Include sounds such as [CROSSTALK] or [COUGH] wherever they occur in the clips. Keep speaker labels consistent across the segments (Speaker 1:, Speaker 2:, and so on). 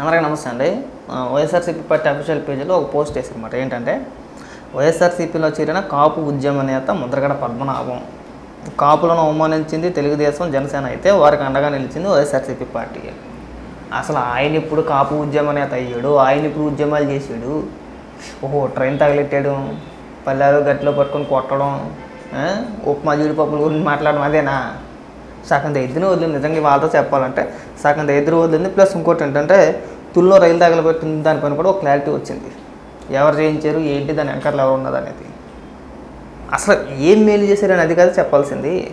Speaker 1: అందరికీ నమస్తే అండి. వైఎస్ఆర్సీపీ పార్టీ అఫీషియల్ పేజీలో ఒక పోస్ట్ వేసారన్నమాట ఏంటంటే వైఎస్ఆర్సీపీలో చేరిన కాపు ఉద్యమ నేత ముద్రగడ పద్మనాభం. కాపులను అవమానించింది తెలుగుదేశం జనసేన అయితే వారికి అండగా నిలిచింది వైఎస్ఆర్సీపీ పార్టీ. అసలు ఆయన ఇప్పుడు కాపు ఉద్యమ నేత అయ్యాడు? ఆయన ఇప్పుడు ఉద్యమాలు చేసాడు ఓహో ట్రైన్ తగిలెట్టాడు పల్లెలు గట్టిలో పట్టుకొని కొట్టడం ఉప్మా జీడిపప్పుల గురించి మాట్లాడడం అదేనా? సగం దగ్గర వదిలింది. నిజంగా వాళ్ళతో చెప్పాలంటే సగం దరిద్రం వదిలింది ప్లస్ ఇంకోటి ఏంటంటే తుల్లో రైలు తగలబెట్టింది దానిపైన కూడా ఒక క్లారిటీ వచ్చింది. ఎవరు చేయించారు ఏంటి దాని వెనకాల ఎవరు ఉన్నది అనేది. అసలు ఏం మేలు చేశారు అనేది కాదు చెప్పాల్సింది.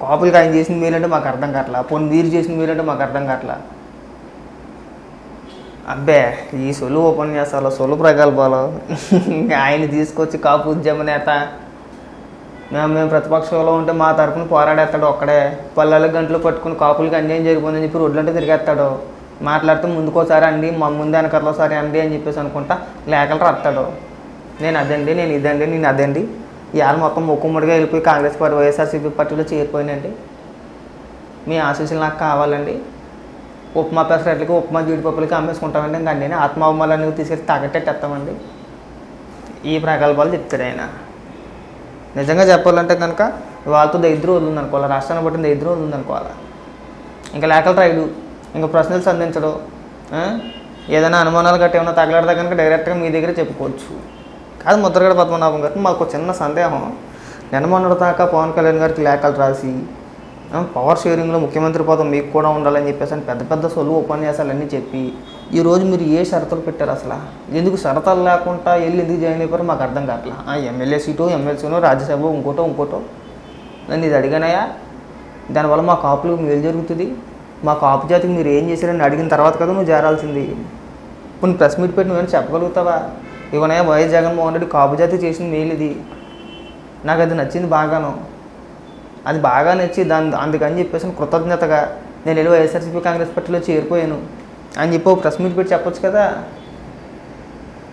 Speaker 1: కాపులకి ఆయన చేసిన మేలు అంటే మాకు అర్థం కావట్లా? పోనీ మీరు చేసిన మేలు అంటే మాకు అర్థం కావట్లా? అబ్బే ఈ సొలు ఉపన్యాసాలు సొలు ప్రగల్భాలు. [LAUGHS] ఆయన తీసుకొచ్చి కాపు ఉద్యమ నేత. మేము మేము ప్రతిపక్షంలో ఉంటే మా తరపున పోరాడేస్తాడు ఒక్కడే. పల్లెలకు గంటలు పట్టుకుని కాపులకి అన్యాయం జరిగిపోయిందని చెప్పి రోడ్లంటే తిరిగేస్తాడు. మాట్లాడితే ముందుకోసారి అండి మా ముందు వెనకట్లోసారి అండి అని చెప్పేసి అనుకుంటా లేఖలు రాస్తాడు. నేను అదండి నేను ఇదండి నేను అదండి. ఇవాళ మొత్తం ముక్కుమ్మడిగా వెళ్ళిపోయి కాంగ్రెస్ పార్టీ వైఎస్ఆర్సీపీ పార్టీలో చేరిపోయినండి. మీ ఆశీస్సులు నాకు కావాలండి. ఉప్మా పెసరట్లకి ఉప్మా జీడిపప్పులకి అమ్మేసుకుంటామండి ఇంకా అన్నీ అనేవి తీసుకెళ్ళి తగట్టేస్తామండి ఈ ప్రగల్భాలు చెప్తాడు ఆయన. నిజంగా చెప్పాలంటే కనుక వాళ్ళతో దరిద్రం వదిలింది అనుకోవాలి రాష్ట్రాన్ని బట్టి దరిద్రం వదిలింది అనుకోవాలి ఇంకా లేఖలు రాయడు ఇంకా ప్రశ్నలు సంధించడు ఏదైనా అనుమానాలు గట్టి ఏమైనా తగలడితే కనుక డైరెక్ట్గా మీ దగ్గర చెప్పుకోవచ్చు. కాదు ముద్రగడ పద్మనాభం గారికి మాకు ఒక చిన్న సందేహం. నిన్న దాకా పవన్ కళ్యాణ్ గారికి లేఖలు రాసి పవర్ షేరింగ్లో ముఖ్యమంత్రి పదం మీకు కూడా ఉండాలని చెప్పేసి అని పెద్ద పెద్ద సొలువు ఉపన్యాసాలన్నీ చెప్పి ఈరోజు మీరు ఏ షరతులు పెట్టారు అసలు? ఎందుకు షరతాలు లేకుండా వెళ్ళి ఎందుకు జాయిన్ అయిపోయారు మాకు అర్థం కావట్లా. ఆ ఎమ్మెల్యే సీటు ఎమ్మెల్సీనో రాజ్యసభ ఇంకోటో ఇంకోటో. నన్ను ఇది అడిగానయా దానివల్ల మా కాపులకు మేలు జరుగుతుంది. మా కాపు జాతికి మీరు ఏం చేశారని అడిగిన తర్వాత కదా నువ్వు చేరాల్సింది. ఇప్పుడు ప్రెస్ మీట్ పెట్టి నువ్వేమైనా చెప్పగలుగుతావా? ఇవనయ్య వైఎస్ జగన్మోహన్ రెడ్డి కాపు జాతి చేసిన మేలు ఇది. నాకు అది నచ్చింది బాగాను. అది బాగా నచ్చి దాని అందుకని చెప్పేసి కృతజ్ఞతగా నేను వెళ్ళి వైఎస్ఆర్సీపీ కాంగ్రెస్ పార్టీలో చేరిపోయాను. అని చెప్పి ఒక ప్రెస్ మీట్ పెట్టి చెప్పొచ్చు కదా.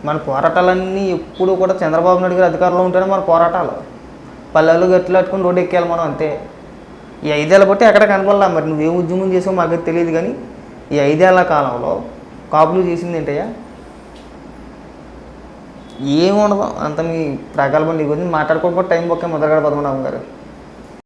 Speaker 1: మన పోరాటాలన్నీ ఎప్పుడు కూడా చంద్రబాబు నాయుడు గారు అధికారంలో ఉంటేనే మన పోరాటాలు. పల్లెలు గట్లు కట్టుకుని రోడ్డు ఎక్కేయాలి మనం అంతే. ఈ ఐదేళ్ళ బట్టి ఎక్కడ కనపడలా మరి? నువ్వేం ఉద్యమం చేసావు మాకు తెలియదు కానీ ఈ ఐదేళ్ళ కాలంలో కాపులు చేసింది ఏంటయ్యా? ఏముండదు అంత మీ ప్రగల్భం నీ గురించి మాట్లాడుకోకపోతే టైం ఒకే మొదలగడ పద్మనాభం గారు.